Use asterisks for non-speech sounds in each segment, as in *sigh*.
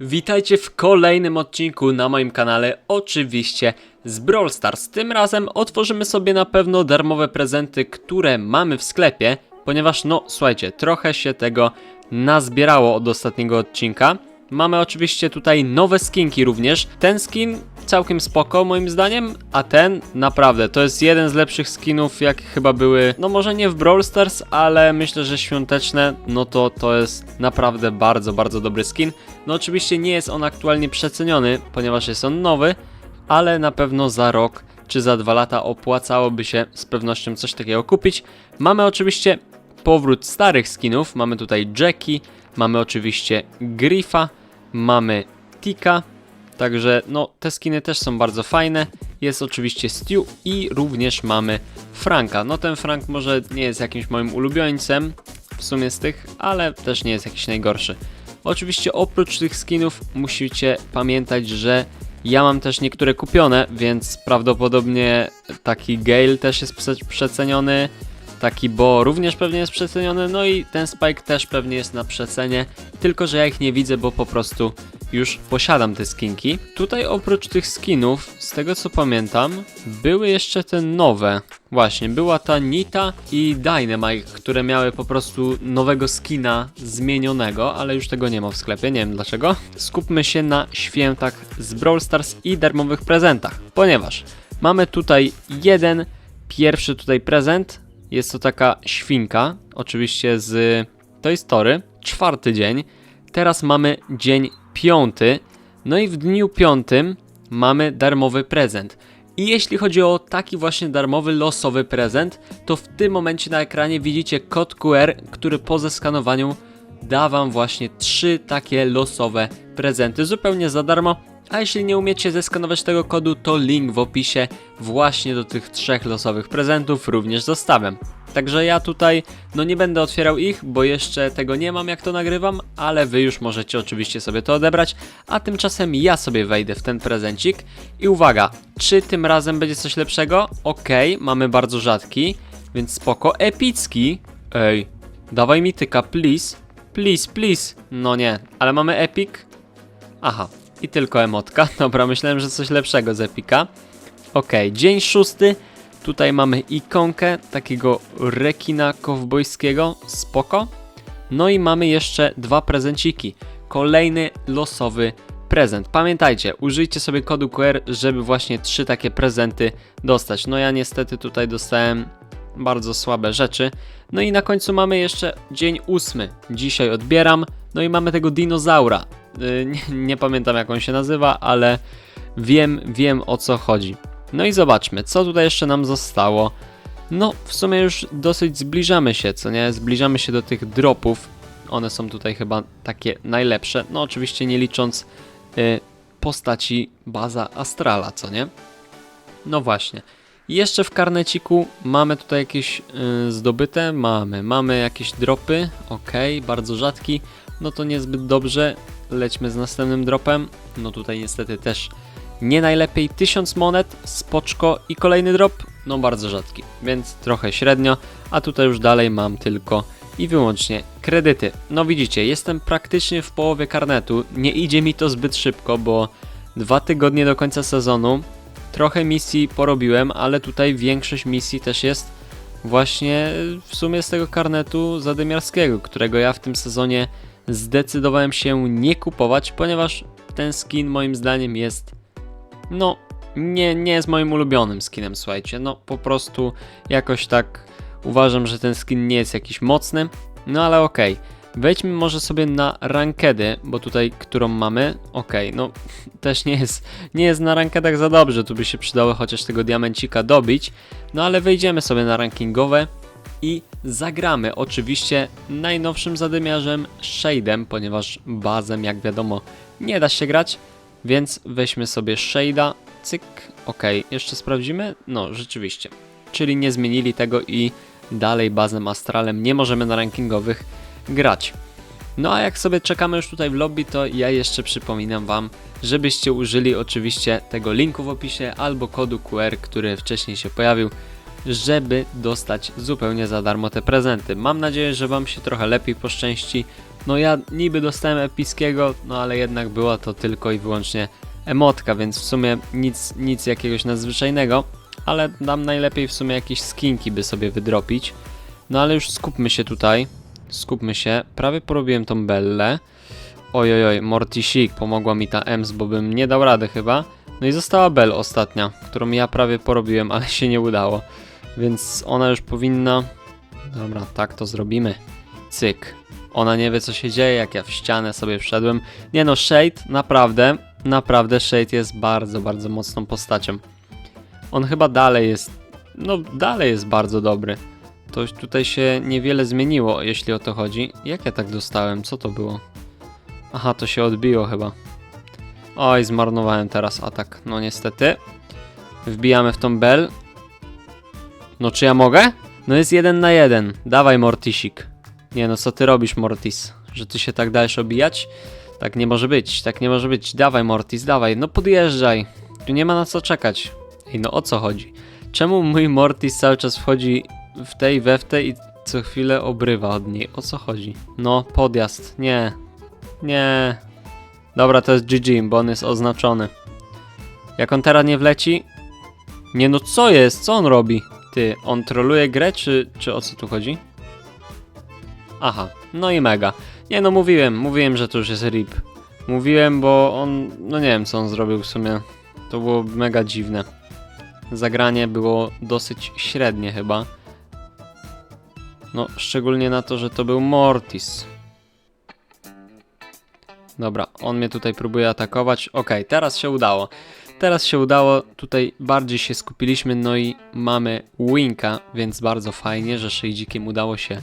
Witajcie w kolejnym odcinku na moim kanale, oczywiście z Brawl Stars. Tym razem otworzymy sobie na pewno darmowe prezenty, które mamy w sklepie, ponieważ no słuchajcie, trochę się tego nazbierało od ostatniego odcinka. Mamy oczywiście tutaj nowe skinki również. Ten skin całkiem spoko moim zdaniem, a ten naprawdę to jest jeden z lepszych skinów jak chyba były, no może nie w Brawl Stars, ale myślę, że świąteczne, no to to jest naprawdę bardzo, bardzo dobry skin. No oczywiście nie jest on aktualnie przeceniony, ponieważ jest on nowy, ale na pewno za rok czy za dwa lata opłacałoby się z pewnością coś takiego kupić. Mamy oczywiście powrót starych skinów, mamy tutaj Jackie, mamy oczywiście Griffa, mamy Tika, także no te skiny też są bardzo fajne. Jest oczywiście Stu i również mamy Franka. No ten Frank może nie jest jakimś moim ulubieńcem w sumie z tych, ale też nie jest jakiś najgorszy. Oczywiście oprócz tych skinów musicie pamiętać, że ja mam też niektóre kupione, więc prawdopodobnie taki Gale też jest prze- przeceniony, taki Bo również pewnie jest przeceniony, no i ten Spike też pewnie jest na przecenie, tylko że ja ich nie widzę, bo po prostu już posiadam te skinki. Tutaj oprócz tych skinów, z tego co pamiętam, były jeszcze te nowe. Właśnie, była ta Nita i Dynamite, które miały po prostu nowego skina zmienionego, ale już tego nie ma w sklepie, nie wiem dlaczego. Skupmy się na świętach z Brawl Stars i darmowych prezentach, ponieważ mamy tutaj jeden pierwszy tutaj prezent. Jest to taka świnka, oczywiście z Toy Story, czwarty dzień. Teraz mamy dzień piąty, no i w dniu piątym mamy darmowy prezent. I jeśli chodzi o taki właśnie darmowy, losowy prezent, to w tym momencie na ekranie widzicie kod QR, który po zeskanowaniu da wam właśnie trzy takie losowe prezenty zupełnie za darmo. A jeśli nie umiecie zeskanować tego kodu, to link w opisie właśnie do tych trzech losowych prezentów również zostawiam. Także ja tutaj no nie będę otwierał ich, bo jeszcze tego nie mam jak to nagrywam, ale wy już możecie oczywiście sobie to odebrać, a tymczasem ja sobie wejdę w ten prezencik i uwaga, czy tym razem będzie coś lepszego? Okej, mamy bardzo rzadki, więc spoko, epicki, ej, dawaj mi tyka, please, please, please, no nie, ale mamy epic, Aha, i tylko emotka. *laughs* Dobra, myślałem, że coś lepszego z Epika. Okej, dzień szósty. Tutaj mamy ikonkę takiego rekina kowbojskiego. Spoko. No i mamy jeszcze dwa prezenciki. Kolejny losowy prezent. Pamiętajcie, użyjcie sobie kodu QR, żeby właśnie trzy takie prezenty dostać. No ja niestety tutaj dostałem bardzo słabe rzeczy. No i na końcu mamy jeszcze dzień ósmy. Dzisiaj odbieram. No i mamy tego dinozaura. Y, Nie, nie pamiętam jak on się nazywa, ale wiem, wiem o co chodzi. No i zobaczmy, co tutaj jeszcze nam zostało. No, w sumie już dosyć zbliżamy się, co nie? Zbliżamy się do tych dropów. One są tutaj chyba takie najlepsze. No, oczywiście nie licząc y, postaci baza Astrala, co nie? No właśnie. Jeszcze w karneciku mamy tutaj jakieś y, zdobyte, mamy, mamy jakieś dropy, ok, bardzo rzadki, no to niezbyt dobrze, lećmy z następnym dropem, no tutaj niestety też nie najlepiej, 1000 monet, spoczko i kolejny drop, no bardzo rzadki, więc trochę średnio, a tutaj już dalej mam tylko i wyłącznie kredyty. No widzicie, jestem praktycznie w połowie karnetu, nie idzie mi to zbyt szybko, bo dwa tygodnie do końca sezonu, trochę misji porobiłem, ale tutaj większość misji też jest właśnie w sumie z tego karnetu zadymiarskiego, którego ja w tym sezonie zdecydowałem się nie kupować, ponieważ ten skin moim zdaniem jest no nie, nie jest moim ulubionym skinem, słuchajcie, no po prostu jakoś tak uważam, że ten skin nie jest jakiś mocny, no ale okej. Wejdźmy może sobie na rankedy, bo tutaj, którą mamy, okej, no *laughs* też nie jest, nie jest na rankedach za dobrze, tu by się przydało chociaż tego diamencika dobić, no ale wejdziemy sobie na rankingowe i zagramy oczywiście najnowszym zadymiarzem Shade'em, ponieważ bazem jak wiadomo nie da się grać, więc weźmy sobie Shade'a, cyk, okej, jeszcze sprawdzimy, no rzeczywiście, czyli nie zmienili tego i dalej bazem Astralem nie możemy na rankingowych grać. No a jak sobie czekamy już tutaj w lobby, to ja jeszcze przypominam Wam, żebyście użyli oczywiście tego linku w opisie albo kodu QR, który wcześniej się pojawił, żeby dostać zupełnie za darmo te prezenty. Mam nadzieję, że Wam się trochę lepiej poszczęści, No ja niby dostałem epickiego, no ale jednak była to tylko i wyłącznie emotka, więc w sumie nic, nic jakiegoś nadzwyczajnego, ale dam najlepiej w sumie jakieś skinki by sobie wydropić. No ale już skupmy się tutaj, skupmy się, prawie porobiłem tą Bellę. Ojojoj, Mortisik, pomogła mi ta Ems, bo bym nie dał rady chyba. No i została Bell ostatnia, którą ja prawie porobiłem, ale się nie udało. Więc ona już powinna... Dobra, tak to zrobimy. Cyk. Ona nie wie co się dzieje, jak ja w ścianę sobie wszedłem. Nie no, Shade naprawdę, naprawdę Shade jest bardzo, bardzo mocną postacią. On chyba dalej jest, no dalej jest bardzo dobry. To tutaj się niewiele zmieniło, jeśli o to chodzi. Jak ja tak dostałem? Co to było? Aha, to się odbiło chyba. Oj, zmarnowałem teraz atak. No niestety. Wbijamy w tą bel. No czy ja mogę? No jest jeden na jeden. Dawaj Mortisik. Nie no, co ty robisz Mortis? Że ty się tak dajesz obijać? Tak nie może być, tak nie może być. Dawaj Mortis, dawaj, no podjeżdżaj. Tu nie ma na co czekać. Ej, no o co chodzi? Czemu mój Mortis cały czas wchodzi w tej, we w tej i co chwilę obrywa od niej? O co chodzi? No, podjazd. Nie. Nie. Dobra, to jest GG, bo on jest oznaczony. Jak on teraz nie wleci? Nie no, co jest? Co on robi? Ty, on troluje grę, czy, czy o co tu chodzi? Aha, no i mega. Nie no, mówiłem, mówiłem, że to już jest RIP. Mówiłem, bo on, no nie wiem co on zrobił w sumie. To było mega dziwne. Zagranie było dosyć średnie chyba. No, szczególnie na to, że to był Mortis. Dobra, on mnie tutaj próbuje atakować. Okej, teraz się udało. Teraz się udało, tutaj bardziej się skupiliśmy, no i mamy Winka, więc bardzo fajnie, że Shade'ikiem udało się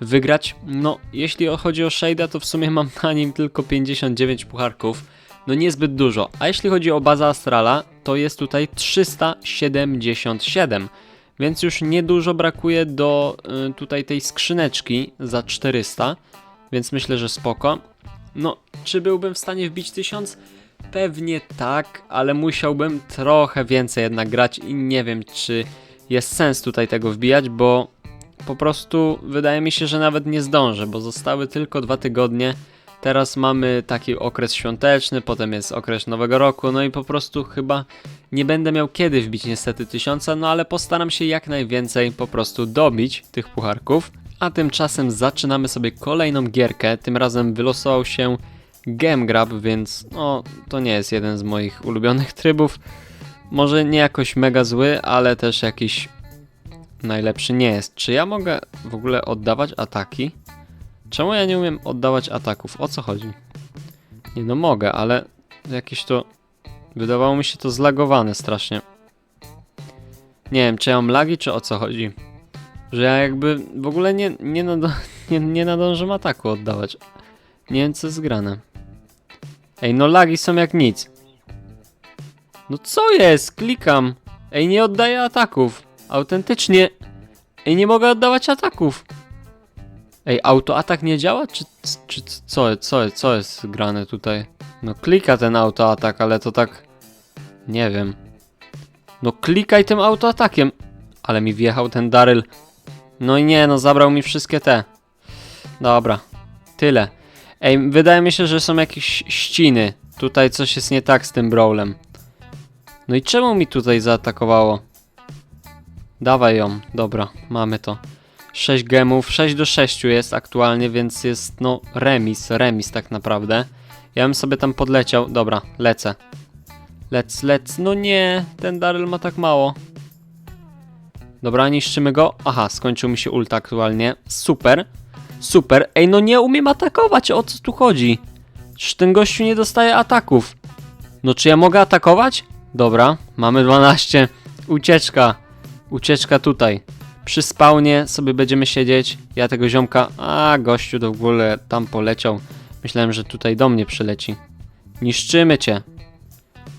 wygrać. No, jeśli chodzi o Shade'a, to w sumie mam na nim tylko 59 pucharków, no niezbyt dużo. A jeśli chodzi o bazę Astrala, to jest tutaj 377, więc już niedużo brakuje do y, tutaj tej skrzyneczki za 400, więc myślę, że spoko. No, czy byłbym w stanie wbić 1000? Pewnie tak, ale musiałbym trochę więcej jednak grać i nie wiem, czy jest sens tutaj tego wbijać, bo po prostu wydaje mi się, że nawet nie zdążę, bo zostały tylko dwa tygodnie. Teraz mamy taki okres świąteczny, potem jest okres nowego roku, no i po prostu chyba nie będę miał kiedy wbić niestety tysiąca, no ale postaram się jak najwięcej po prostu dobić tych pucharków. A tymczasem zaczynamy sobie kolejną gierkę, tym razem wylosował się Game Grab, więc no to nie jest jeden z moich ulubionych trybów. Może nie jakoś mega zły, ale też jakiś najlepszy nie jest. Czy ja mogę w ogóle oddawać ataki? Czemu ja nie umiem oddawać ataków? O co chodzi? Nie no mogę, ale jakieś to... Wydawało mi się to zlagowane strasznie. Nie wiem, czy ja mam lagi, czy o co chodzi? Że ja jakby w ogóle nie, nie, nado, *laughs* nie, nie nadążam ataku oddawać. Nie wiem, co jest grane. Ej, no lagi są jak nic. No co jest? Klikam. Ej, nie oddaję ataków. Autentycznie. Ej, nie mogę oddawać ataków. Ej, autoatak nie działa? Czy, czy co, co, co jest grane tutaj? No klika ten autoatak, ale to tak... Nie wiem. No klikaj tym autoatakiem. Ale mi wjechał ten Daryl. No i nie, no zabrał mi wszystkie te. Dobra. Tyle. Ej, wydaje mi się, że są jakieś ściny. Tutaj coś jest nie tak z tym brawlem. No i czemu mi tutaj zaatakowało? Dawaj ją. Dobra, mamy to. 6 gemów, 6 do 6 jest aktualnie, więc jest no remis, remis tak naprawdę. Ja bym sobie tam podleciał. Dobra, lecę. Lec, lec. No nie, ten Daryl ma tak mało. Dobra, niszczymy go. Aha, skończył mi się ult aktualnie. Super. Super. Ej, no nie umiem atakować, o co tu chodzi? Czy ten gościu nie dostaje ataków? No czy ja mogę atakować? Dobra, mamy 12. Ucieczka. Ucieczka tutaj. Przy spawnie sobie będziemy siedzieć. Ja tego ziomka... A, gościu to w ogóle tam poleciał. Myślałem, że tutaj do mnie przyleci. Niszczymy cię.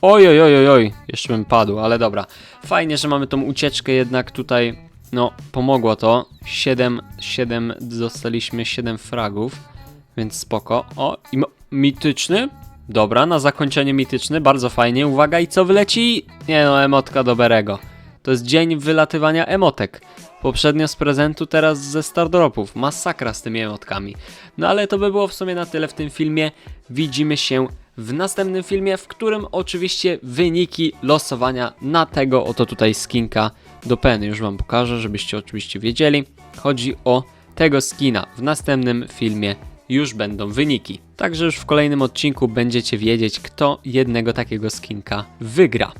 Oj, oj, oj, oj, oj. Jeszcze bym padł, ale dobra. Fajnie, że mamy tą ucieczkę jednak tutaj. No, pomogło to. 7, 7, dostaliśmy 7 fragów, więc spoko. O, i mityczny? Dobra, na zakończenie mityczny, bardzo fajnie. Uwaga, i co wyleci? Nie no, emotka do Berego. To jest dzień wylatywania emotek. Poprzednio z prezentu, teraz ze stardropów. Masakra z tymi emotkami. No ale to by było w sumie na tyle w tym filmie. Widzimy się w następnym filmie, w którym oczywiście wyniki losowania na tego oto tutaj skinka do Penny. Już wam pokażę, żebyście oczywiście wiedzieli. Chodzi o tego skina. W następnym filmie już będą wyniki. Także już w kolejnym odcinku będziecie wiedzieć, kto jednego takiego skinka wygra.